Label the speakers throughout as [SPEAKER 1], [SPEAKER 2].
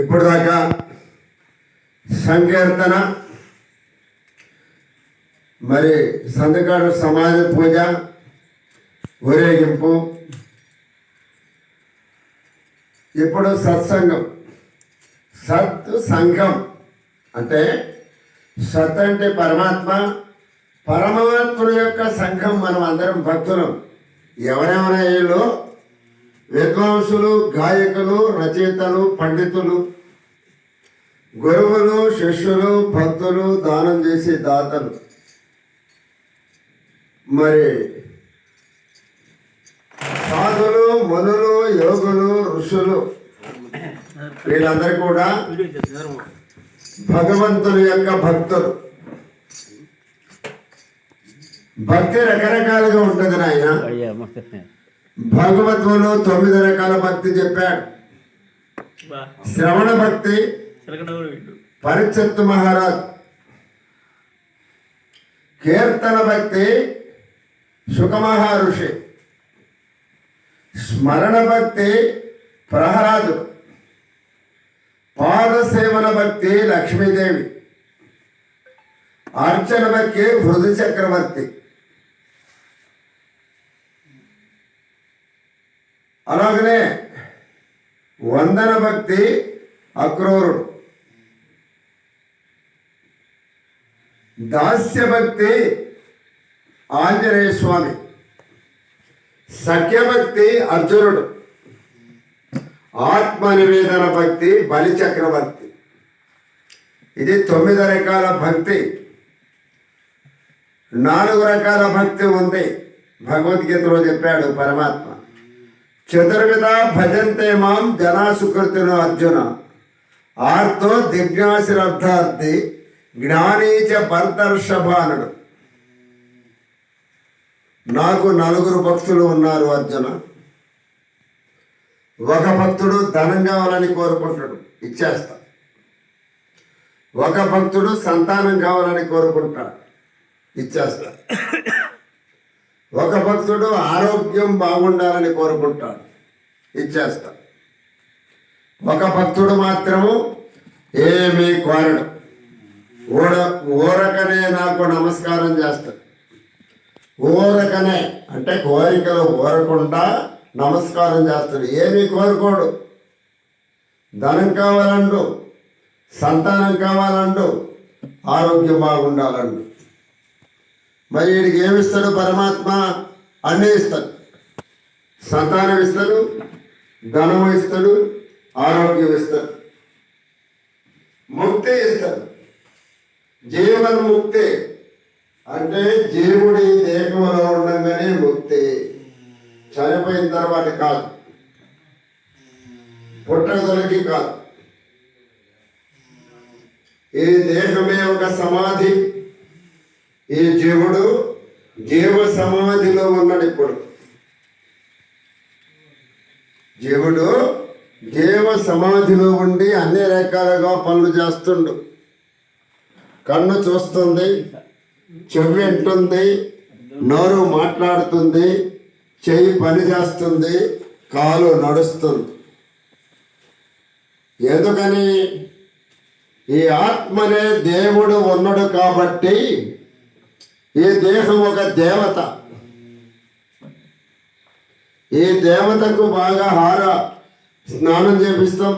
[SPEAKER 1] ఇప్పుడు దాకా సంకీర్తన మరి సందకాడు సమాజ పూజ ఊరేగింపు ఇప్పుడు సత్సంగం. సత్ సంఘం అంటే సత్ అంటే పరమాత్మ పరమాత్ముని యొక్క సంఘం మనం అందరం భక్తులం. ఎవరెవరైనా విద్వాంసులు గాయకులు రచయితలు పండితులు గురువులు శిష్యులు భక్తులు దానం చేసే దాతలు. మరి సాధులు మనులు యోగులు ఋషులు వీళ్ళందరూ కూడా భగవంతుని యొక్క భక్తులు. భక్తి రకరకాలుగా ఉంటుంది నాయన. భాగవతంలో తొమ్మిది రకాల భక్తి చెప్పాడు. శ్రవణ భక్తి పరిచత్తు మహారాజ్. కీర్తన భక్తి సుఖమహర్షి. స్మరణ భక్తి ప్రహ్లాదు. పాదసేవన భక్తి లక్ష్మీదేవి. అర్చన భక్తి హృది చక్రవర్తి. అలాగనే వందన భక్తి అక్రూరుడు. దాస్య భక్తి ఆంజనేయ స్వామి. సఖ్యభక్తి అర్జునుడు. ఆత్మ నివేదన భక్తి బలి చక్రవర్తి ఇది తొమ్మిది రకాల భక్తి. నాలుగు రకాల భక్తి ఉంది. భగవద్గీతలో చెప్పాడు పరమాత్మ. చతుర్విధ భజంతే మాం జనా సుకృతిను అర్జున. ఆర్తో దిగ్నాశిరర్థార్థి జ్ఞానీచ భర్తర్షభానుడు. నాకు నలుగురు భక్తులు ఉన్నారు అర్జున. ఒక భక్తుడు ధనం కావాలని కోరుకుంటాడు ఇచ్చేస్తా. ఒక భక్తుడు సంతానం కావాలని కోరుకుంటాడు ఇచ్చేస్తా. ఒక భక్తుడు ఆరోగ్యం బాగుండాలని కోరుకుంటాడు. ఇచ్చేస్తా. ఒక భక్తుడు మాత్రము ఏమీ కోరడు. ఊర ఊరకనే నాకు నమస్కారం చేస్తాడు. ఊరకనే అంటే కోరికలు ఊరకుండా నమస్కారం చేస్తాడు. ఏమీ కోరుకోడు. ధనం కావాలండు సంతానం కావాలండు ఆరోగ్యం బాగుండాలండు. మరి వీడికి ఏమిస్తాడు పరమాత్మ? అన్నీ ఇస్తాడు. సంతానం ఇస్తాడు ధనం ఇస్తాడు ఆరోగ్యం ఇస్తాడు. ముక్తి ఇస్తాడు. జీవన్ ముక్తి. అంటే జీవుడి దేహంలో ఉండగానే ముక్తి. చనిపోయిన తర్వాత కాదు. పుట్టదొలకి కాదు. ఈ దేహమే ఒక సమాధి. ఈ జీవుడు జీవ సమాధిలో ఉన్నాడు ఇప్పుడు. జీవుడు జీవ సమాధిలో ఉండి అన్ని రకాలుగా పనులు చేస్తుండు. కన్ను చూస్తుంది చెవి వింటుంది నోరు మాట్లాడుతుంది చెయ్యి పని చేస్తుంది కాలు నడుస్తుంది. ఎందుకని? ఈ ఆత్మనే దేవుడు ఉన్నాడు కాబట్టి ఈ దేహం ఒక దేవత? ఈ దేవతకు బాగా హార? స్నానం చేపిస్తాం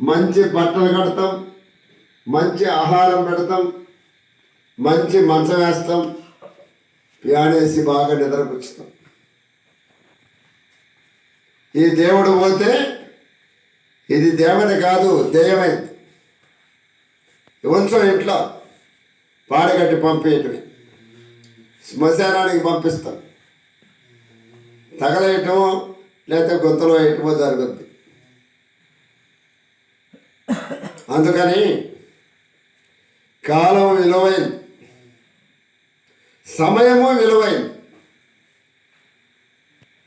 [SPEAKER 1] మంచి బట్టలు కడతాం మంచి ఆహారం పెడతాం మంచి మంచం వేస్తాం ప్యానేసి బాగా నిద్రపుచ్చుతాం. ఈ దేవుడు పోతే ఇది దేవత కాదు దెయ్యమైంది ఉంచం ఇంట్లో పాడగట్టి పంపేయటమే శ్మశానానికి పంపిస్తాం. తగలేయటమో లేకపోతే గుంతలో వేయటమో జరుగుద్ది. అందుకని కాలం విలువైంది సమయము విలువైంది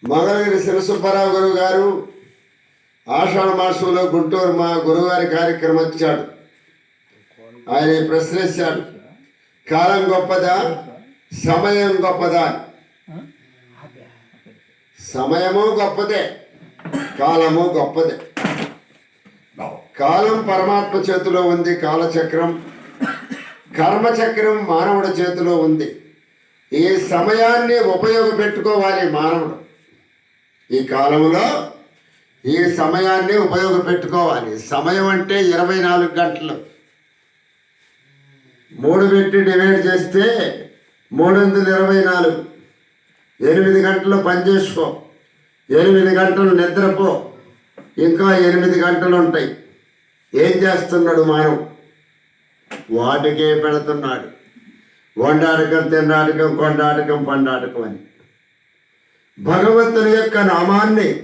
[SPEAKER 1] మంగళగిరి శివసుబ్బారావు గురువు గారు ఆషాఢ మాసంలో గుంటూరు మా గురువుగారి కార్యక్రమం ఇచ్చాడు. ఆయన ప్రశ్నించాడు. కాలం గొప్పదా? సమయం గొప్పదా? సమయము గొప్పదే కాలము గొప్పదే. కాలం పరమాత్మ చేతిలో ఉంది కాలచక్రం కర్మచక్రం మానవుడి చేతిలో ఉంది. ఈ సమయాన్ని ఉపయోగపెట్టుకోవాలి మానవుడు. ఈ కాలంలో ఈ సమయాన్ని ఉపయోగపెట్టుకోవాలి. సమయం అంటే ఇరవై నాలుగు గంటలు. మూడు పెట్టి డివైడ్ చేస్తే మూడు వందల ఇరవై నాలుగు. ఎనిమిది గంటలు పనిచేసుకో ఎనిమిది గంటలు నిద్రపో. ఇంకా ఎనిమిది గంటలు ఉంటాయి. ఏం చేస్తున్నాడు మానవు? వాటికే పెడుతున్నాడు. వండాటకం తిన్నాటకం కొండాటకం పండాటకం అని. భగవంతుని యొక్క నామాన్ని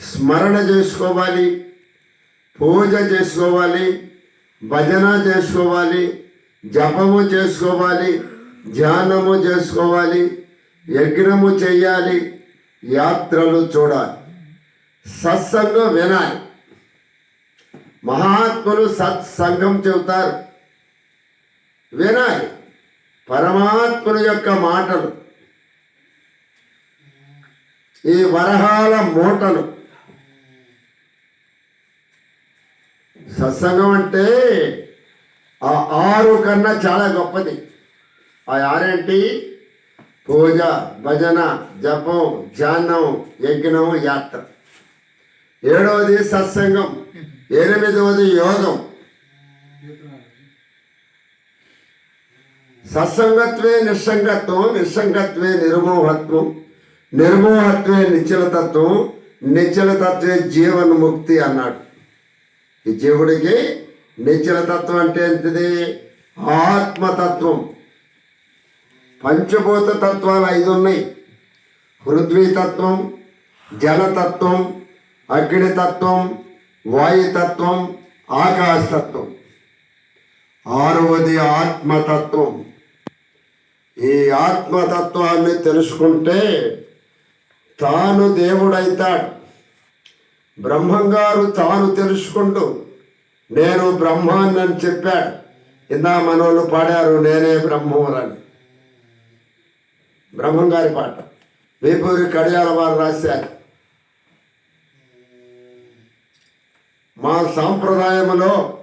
[SPEAKER 1] స్మరణ చేసుకోవాలి పూజ చేసుకోవాలి భజన చేసుకోవాలి జపము చేసుకోవాలి ధ్యానము చేసుకోవాలి యజ్ఞము చేయాలి యాత్రలు చూడాలి. సత్సంగం వినాలి. మహాత్ములు సత్సంగం చెబుతారు. వినాలి. పరమాత్ముని యొక్క మాటలు. ఈ వరహాల మూటలు. సత్సంగం అంటే ఆ ఆరు కన్నా చాలా గొప్పది. ఆ ఆరేంటి? పూజ భజన జపం ధ్యానం యజ్ఞం యాత్ర. ఏడవది సత్సంగం. ఎనిమిదవది యోగం. సత్సంగత్వే నిస్సంగత్వం నిస్సంగత్వే నిర్మోహత్వం నిర్మోహత్వే నిశ్చలతత్వం నిశ్చలతత్వే జీవన్ముక్తి అన్నాడు. ఈ జీవుడికి నిశ్చలతత్వం అంటే ఏంటిది? ఆత్మతత్వం. పంచభూత తత్వాలు ఐదు ఉన్నాయి పృథ్వీతత్వం జలతత్వం అగ్నితత్వం వాయుతత్వం ఆకాశతత్వం. ఆరవది ఆత్మతత్వం. ఈ ఆత్మతత్వాన్ని తెలుసుకుంటే తాను దేవుడైతాడు. బ్రహ్మంగారు తాను తెలుసుకుంటూ నేను బ్రహ్మాన్ని అని చెప్పాడు. ఇందా మనోళ్ళు పాడారు నేనే బ్రహ్మములని బ్రహ్మంగారి పాట. వేపూరి కడియాల వారు రాశారు. మా సాంప్రదాయములో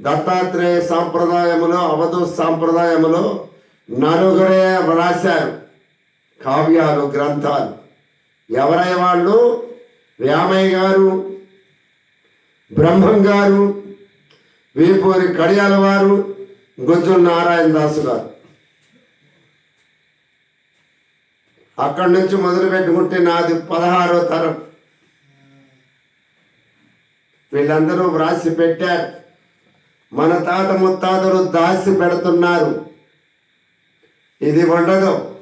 [SPEAKER 1] దత్తాత్రేయ సాంప్రదాయములో అవధూ సాంప్రదాయములో నలుగురే రాశారు కావ్యాలు గ్రంథాలు. ఎవరై వాళ్ళు? వ్యామయ్య గారు బ్రహ్మం గారు వీపూరి కడియాల వారు గుజ్జు నారాయణ దాసు గారు. అక్కడి నుంచి మొదలు పెట్టుకుంటే నాది పదహారో తరం. వీళ్ళందరూ వ్రాసి పెట్టారు. మన తాత ముత్తాతలు దాసి పెడుతున్నారు. ఇది ఉండదు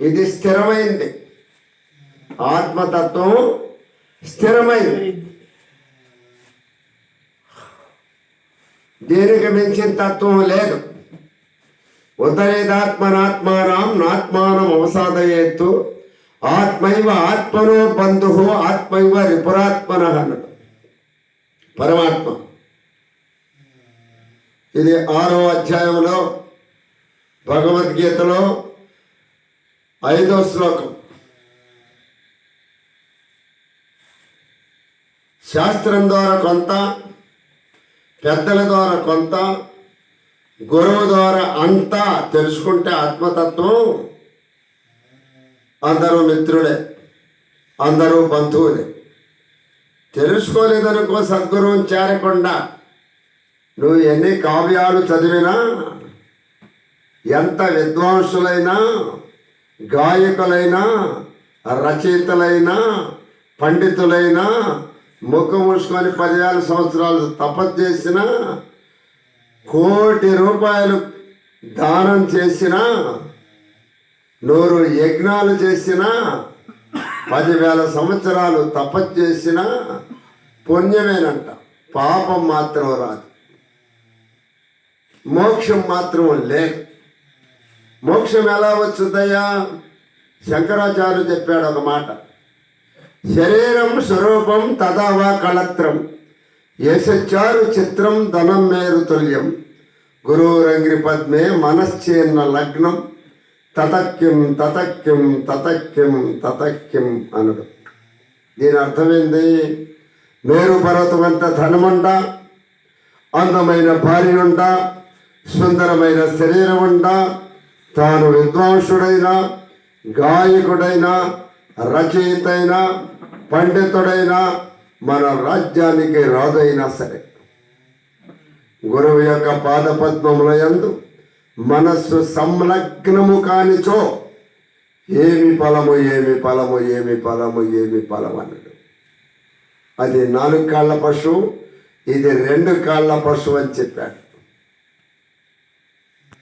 [SPEAKER 1] ఇది స్థిరమైంది. ఆత్మతత్వం స్థిరమైంది. దీనికి మించిన తత్వం లేదు. ఉదరేదాత్మనాత్మానం నాత్మానం అవసాదయేత్తు ఆత్మైవ ఆత్మనో బంధు ఆత్మైవ రిపురాత్మన అన్నాడు పరమాత్మ. ఇది ఆరో అధ్యాయంలో భగవద్గీతలో ఐదో శ్లోకం. శాస్త్రం ద్వారా కొంత పెద్దల ద్వారా కొంత గురువు ద్వారా అంతా తెలుసుకుంటే ఆత్మతత్వం అందరూ మిత్రుడే అందరూ బంధువులే. తెలుసుకోలేదనుకో సద్గురువుని చేరకుండా నువ్వు ఎన్ని కావ్యాలు చదివినా ఎంత విద్వాంసులైనా గాయకులైనా రచయితలైనా పండితులైనా ముఖం మూసుకొని పదివేల సంవత్సరాలు తపస్సు చేసినా కోటి రూపాయలు దానం చేసినా నూరు యజ్ఞాలు చేసినా పదివేల సంవత్సరాలు తపస్సు చేసినా పుణ్యమేనంట. పాపం మాత్రం రాదు. మోక్షం మాత్రం లేదు మోక్షం ఎలా వచ్చుద్దయ్యా శంకరాచార్యులు చెప్పాడు ఒక మాట. శరీరం స్వరూపం తదావా కళత్రం. ఏసచ్చారు చిత్రం ధనం మేరు తుల్యం. గురువురంగ్రి పద్మే మనశ్చేన్న లగ్నం. తతక్యం తతక్యం తతక్యం తతక్యం అనడు. దీని అర్థమైంది? మేరు పర్వతం అంత ధనముంట అందమైన భార్య ఉంట సుందరమైన శరీరం ఉంట తాను విద్వాంసుడైన గాయకుడైన రచయితైన పండితుడైన మన రాజ్యానికి రాజైనా సరే గురువు యొక్క పాదపద్మముల యందు మనస్సు సంలగ్నము కానిచో ఏమి ఫలము ఏమి ఫలము ఏమి ఫలము ఏమి ఫలం అన్నాడు. అది నాలుగు కాళ్ళ పశువు ఇది రెండు కాళ్ళ పశువు అని చెప్పాడు.